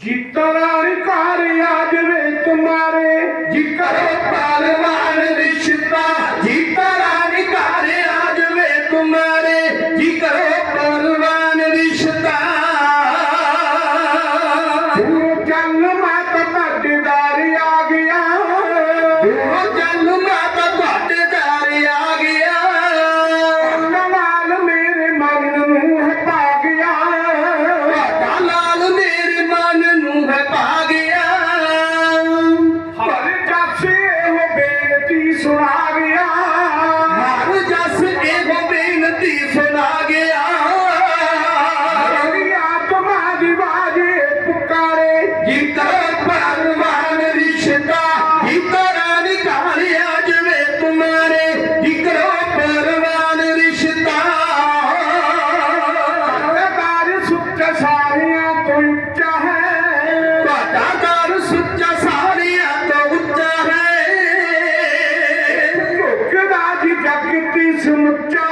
ਜਿੱਤਣਾ ਅਧਿਕਾਰ ਆਜ ਵੇ ਤੁਮਾਰੇ ਜਿਕਰੇ ਪਾਲਵਾਨ ਰਿਸ਼ਤਾ ਜਿੱਤਣਾ ਅਧਿਕਾਰ ਆਜ ਵੇ ਪਾਲਵਾਨ ਰਿਸ਼ਤਾ। ਉਹ ਜੰਗ ਮਾਤ ਪੱਟਦਾਰ ਆ ਗਿਆ। मोदी से मुक्ता